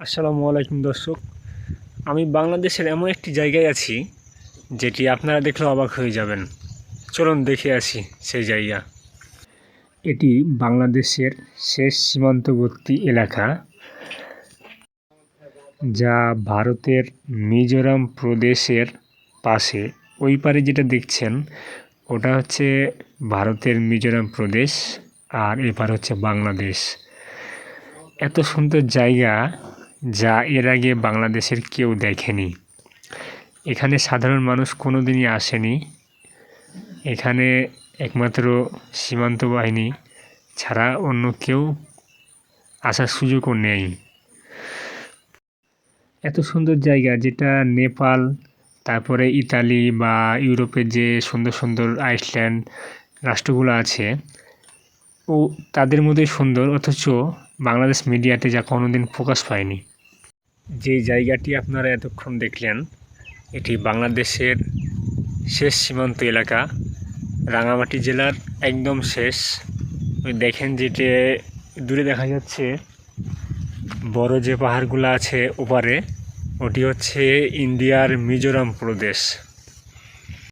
আসসালামু আলাইকুম দর্শক। আমি বাংলাদেশের এমন একটি জায়গায় আছি, যেটি আপনারা দেখলে অবাক হয়ে যাবেন। চলুন দেখে আসি সেই জায়গা। এটি বাংলাদেশের শেষ সীমান্তবর্তী এলাকা, যা ভারতের মিজোরাম প্রদেশের পাশে। ওই পারে যেটা দেখছেন, ওটা হচ্ছে ভারতের মিজোরাম প্রদেশ আর এপার হচ্ছে বাংলাদেশ। এত সুন্দর জায়গা যা এর আগে বাংলাদেশের কেউ দেখেনি। এখানে সাধারণ মানুষ কোনো দিনই আসেনি। এখানে একমাত্র সীমান্ত বাহিনী ছাড়া অন্য কেউ আসার সুযোগও নেই। এত সুন্দর জায়গা, যেটা নেপাল, তারপরে ইতালি বা ইউরোপের যে সুন্দর সুন্দর আইসল্যান্ড রাষ্ট্রগুলো আছে ও তাদের মধ্যেই সুন্দর, অথচ বাংলাদেশ মিডিয়াতে যা কোনোদিন ফোকাস পায়নি। যে জায়গাটি আপনারা এতক্ষণ দেখলেন, এটি বাংলাদেশের শেষ সীমান্ত এলাকা। রাঙামাটি জেলার একদম শেষ। ওই দেখেন যেটা দূরে দেখা যাচ্ছে, বড় যে পাহাড়গুলো আছে ওপারে, ওটি হচ্ছে ইন্ডিয়ার মিজোরাম প্রদেশ।